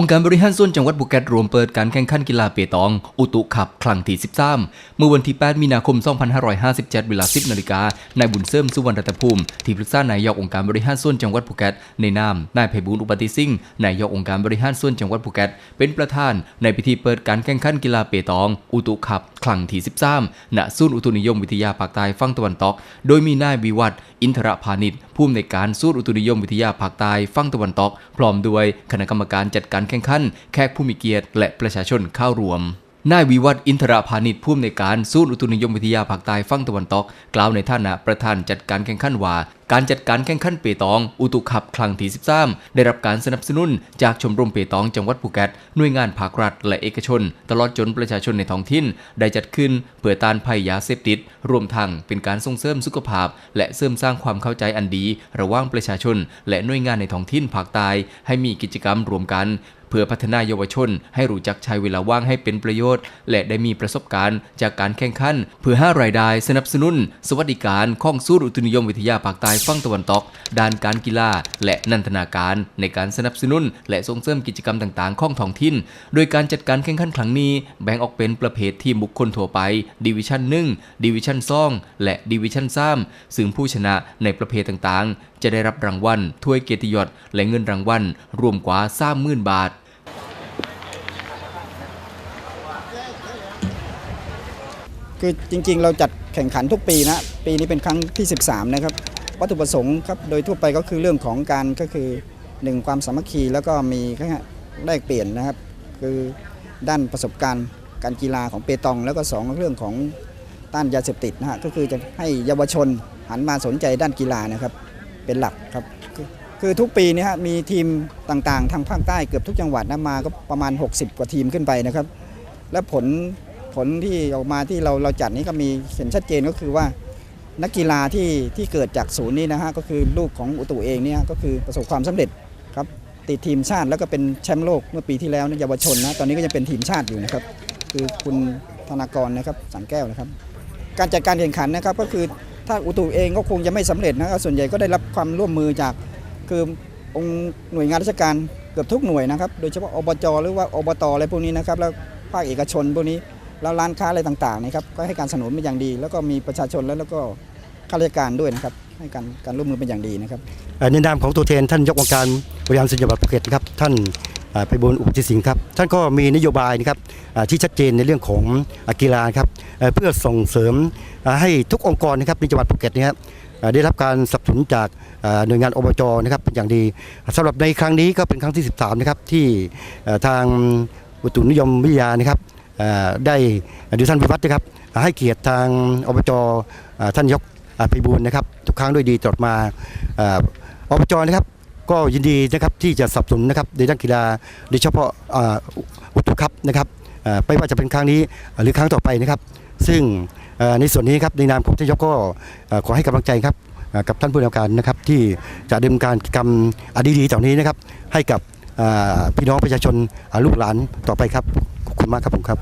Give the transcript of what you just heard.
องค์การบริหารส่วนจังหวัดภูเก็ตรวมเปิดการแข่งขันกีฬาเปตอง อุตุขับ ครั้งที่ 13 เมื่อวันที่ 8 มีนาคม 2557 เวลา 10 นาฬิกานายบุญเสริมสุวรรณรัตภูมิ ที่ปรึกษานายกองค์การบริหารส่วนจังหวัดภูเก็ตในนามนายไพบูลอุปติสิงห์นายกองค์การบริหารส่วนจังหวัดภูเก็ตเป็นประธานในพิธีเปิดการแข่งขันกีฬาเปตอง อุตุขับ ครั้งที่ 13 ณ ศูนย์อุตุนิยมวิทยาภาคใต้ฝั่งตะวันตก โดยมีนายวิวัฒอินทรพานิชผู้อำนวยการสูตรอุตุนิยมวิทยาภาคใต้ฝั่งตะวันตก พร้อมด้วยคณะกรรมการจัดการแข่งขันแขกผู้มีเกียรติ และประชาชนเข้ารวม นายวิวัฒน์อินทรพานิชผู้อำนวยการศูนย์อุตุนิยมวิทยาภาคใต้ฝั่งตะวันตก กล่าวในฐานะประธานจัดการแข่งขันว่า การจัดการแข่งขันเปตอง อุตุขับครั้งที่13 ได้รับการสนับสนุน จากชมรมเปตองจังหวัดภูเก็ตหน่วยงานภาครัฐ และเอกชน ตลอดจนประชาชนในท้องถิ่น ได้จัดขึ้นเพื่อต้านภัยยาเสพติด รวมทั้งเป็นการส่งเสริมสุขภาพ และเสริมสร้างความเข้าใจอันดี ระหว่างประชาชน และหน่วยงานในท้องถิ่นภาคใต้ให้มีกิจกรรมรวมกัน เพื่อพัฒนาเยาวชน ให้รู้จักใช้เวลาว่างให้เป็นประโยชน์ และได้มีประสบการณ์จากการแข่งขันเพื่อห้ารายได้สนับสนุน สวัสดิการข้องศูนย์อุตุนิยมวิทยาภาคใต้ฝั่งตะวันตก ด้านการกีฬาและนันทนาการในการสนับสนุน และส่งเสริมกิจกรรมต่างๆ ของท้องถิ่น โดยการจัดการแข่งขันครั้งนี้ แบ่งออกเป็นประเภททีมบุคคลทั่วไปดิวิชั่น1ดิวิชั่น2และดิวิชั่น3ซึ่งผู้ชนะในประเภทต่างๆ จะได้รับรางวัลถ้วยเกียรติยศและเงินรางวัลรวมกว่า30,000 บาท คือจริงๆ เราจัดแข่งขันทุกปีนะปีนี้เป็นครั้งที่ 13 นะครับ วัตถุประสงค์ครับโดยทั่วไปก็คือเรื่องของการก็คือ1ความสามัคคีแล้วก็มีแค่แลกเปลี่ยนนะครับ คือด้านประสบการณ์การกีฬาของเปตอง แล้วก็ 2 เรื่องของต้านยาเสพติดนะฮะก็คือจะให้เยาวชนหันมาสนใจด้านกีฬานะครับ เป็นหลักครับ คือทุกปีนี้ฮะมีทีมต่างๆ ทางภาคใต้เกือบทุกจังหวัดนะมาก็ประมาณ 60 กว่าทีมขึ้นไปนะครับ และผล ผลที่ออกมาที่เราเราจัดนี้ก็มีเห็นชัดเจนก็คือว่า นักกีฬาที่ที่เกิดจากศูนย์นี้นะฮะก็คือลูกของอุตุเองเนี่ยก็คือประสบความสำเร็จครับติดทีมชาติแล้วก็เป็นแชมป์โลกเมื่อปีที่แล้วนะเยาวชนนะตอนนี้ก็ยังเป็นทีมชาติอยู่นะครับ คือคุณธนากรนะครับสังแก้วนะครับ การจัดการแข่งขันนะครับก็คือถ้าอุตุเองก็คงจะไม่สำเร็จนะส่วนใหญ่ก็ได้รับความร่วมมือจากคือองค์หน่วยงานราชการเกือบทุกหน่วยนะครับ โดยเฉพาะอบจหรือว่าอบตอะไรพวกนี้นะครับแล้วภาคเอกชนพวกนี้ แล้วร้านค้าอะไรต่างๆนะครับก็ให้การสนับสนุนเป็นอย่างดี แล้วก็มีประชาชนแล้วแล้วก็ข้าราชการด้วยนะครับให้การการร่วมมือเป็นอย่างดีนะครับเอ่อในนามของตัวแทนท่านยกองค์การบริหารส่วนจังหวัดภูเก็ตนะครับท่านไพบูลย์อุปติสิงห์ครับท่านก็มีนโยบายนะครับที่ชัดเจนในเรื่องของอกีฬาครับเพื่อส่งเสริมให้ทุกองค์กรนะครับในจังหวัดภูเก็ตเนยครับได้รับการสนับสนุนจากหน่วยงานอบจนะครับเป็นอย่างดีสำหรับในครั้งนี้ก็เป็นครั้งที่ 13 นะครับที่ทางอุตุนิยมวิทยานะครับ ได้ดูท่านวิวัฒน์นะครับให้เกียรติทางอบจอท่านยกอะไพบูลนะครับทุกครั้งด้วยดีตลอดมาอบจนะครับก็ยินดีนะครับที่จะสนับสนุนนะครับในด้านกีฬาโดยเฉพาะอุตุครับนะครับไม่ว่าจะเป็นครั้งนี้หรือครั้งต่อไปนะครับ ซึ่งในส่วนนี้ครับในนามของท่านยกก็ขอให้กำลังใจครับกับท่านผู้นำการนะครับที่จะดำเนินการกิจกรรมอดีๆเหล่านี้นะครับให้กับพี่น้องประชาชนลูกหลานต่อไปครับ มากครับผมครับ